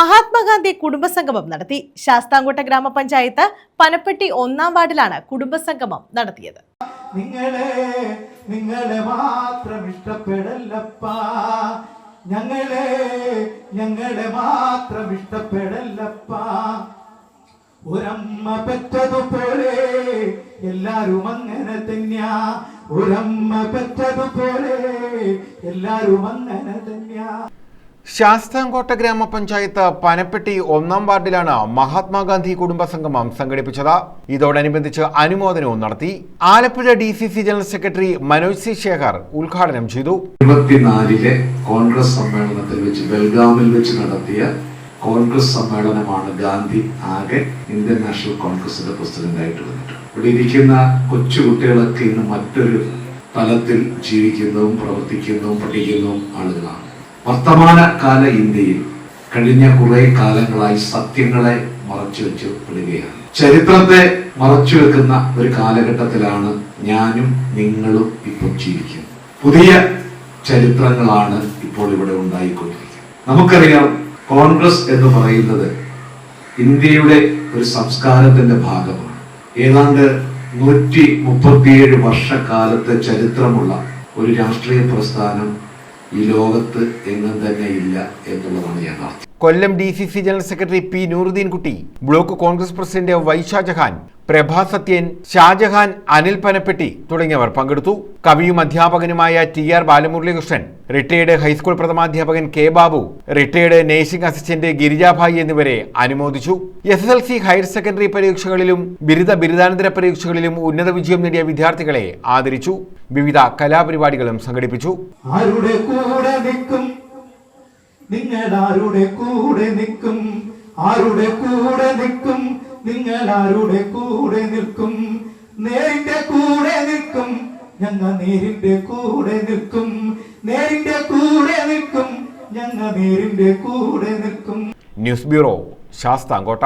മഹാത്മാഗാന്ധി കുടുംബസംഗമം നടത്തി. ശാസ്താംകോട്ട ഗ്രാമപഞ്ചായത്ത് പനപ്പെട്ടി ഒന്നാം വാർഡിലാണ് കുടുംബസംഗമം നടത്തിയത്. നിങ്ങളെ നിങ്ങളെ മാത്രം ഇഷ്ടപ്പെടല്ലപ്പാ. ഞങ്ങളെ ഞങ്ങളെ മാത്രം ഇഷ്ടപ്പെടല്ലപ്പാ. ഒരമ്മ പെറ്റതുപോലെ എല്ലാരും അങ്ങനെ തന്നെയാ. ഒരമ്മ പെറ്റതുപോലെ എല്ലാരും അങ്ങനെ തന്നെയാ. ശാസ്താംകോട്ട ഗ്രാമപഞ്ചായത്ത് പനപ്പെട്ടി ഒന്നാം വാർഡിലാണ് മഹാത്മാഗാന്ധി കുടുംബസംഗമം സംഘടിപ്പിച്ചത്. ഇതോടനുബന്ധിച്ച് അനുമോദനവും നടത്തി Alappuzha D C C general secretary Manoj C Shekhar ഉദ്ഘാടനം ചെയ്തു. ഇരുപത്തിനാലിലെ കോൺഗ്രസ് സമ്മേളനത്തിൽ വെച്ച് ബെൽഗാമിൽ വെച്ച് നടത്തിയ കോൺഗ്രസ് സമ്മേളനമാണ് ഗാന്ധി ആകെ ഇന്ത്യൻ നാഷണൽ കോൺഗ്രസിന്റെ പ്രസിഡന്റായിട്ട് വന്നിട്ട്. ഇവിടെ ഇരിക്കുന്ന കൊച്ചുകുട്ടികളൊക്കെ ഇന്ന് മറ്റൊരു തലത്തിൽ ജീവിക്കുന്നതും പ്രവർത്തിക്കുന്നതും പഠിക്കുന്നതും ആളുകളാണ്. വർത്തമാനകാല ഇന്ത്യയിൽ കഴിഞ്ഞ കുറെ കാലങ്ങളായി സത്യങ്ങളെ മറച്ചു വെച്ച് വിടുകയാണ് ചരിത്രത്തെ മറച്ചു വെക്കുന്ന ഒരു കാലഘട്ടത്തിലാണ് ഞാനും നിങ്ങളും ഇപ്പോൾ ജീവിക്കുന്നത്. പുതിയ ചരിത്രങ്ങളാണ് ഇപ്പോൾ ഇവിടെ ഉണ്ടായിക്കൊണ്ടിരിക്കുന്നത്. നമുക്കറിയാം കോൺഗ്രസ് എന്ന് പറയുന്നത് ഇന്ത്യയുടെ ഒരു സംസ്കാരത്തിന്റെ ഭാഗമാണ്. ഏതാണ്ട് നൂറ്റി മുപ്പത്തിയേഴ് വർഷക്കാലത്തെ ചരിത്രമുള്ള ഒരു രാഷ്ട്രീയ പ്രസ്ഥാനം ഈ ലോകത്ത് എങ്ങും തന്നെ ഇല്ല എന്നുള്ളതാണ് യാഥാർത്ഥ്യം. Kollam D C C general secretary P Nooruddeen Kutty block Congress president Y Shajahan Prabha Sathyan Shajahan Anil Panappetti തുടങ്ങിയവർ പങ്കെടുത്തു. കവിയും അധ്യാപകനുമായ T R Balamuralikrishnan retired high school പ്രഥമാധ്യാപകൻ K Babu retired nursing assistant Girijabhai എന്നിവരെ അനുമോദിച്ചു. S S L C higher secondary പരീക്ഷകളിലും ബിരുദ ബിരുദാനന്തര പരീക്ഷകളിലും ഉന്നത വിജയം നേടിയ വിദ്യാർത്ഥികളെ ആദരിച്ചു. വിവിധ കലാപരിപാടികളും സംഘടിപ്പിച്ചു. നിങ്ങൾ ആരുടെ കൂടെ നിൽക്കും. ആരുടെ കൂടെ നിൽക്കും? നിങ്ങൾ ആരുടെ കൂടെ നിൽക്കും. നേരിന്റെ കൂടെ നിൽക്കും. ഞങ്ങൾ നേരിന്റെ കൂടെ നിൽക്കും. നേരിന്റെ കൂടെ നിൽക്കും. ഞങ്ങൾ നേരിന്റെ കൂടെ നിൽക്കും. News bureau Sasthamcotta.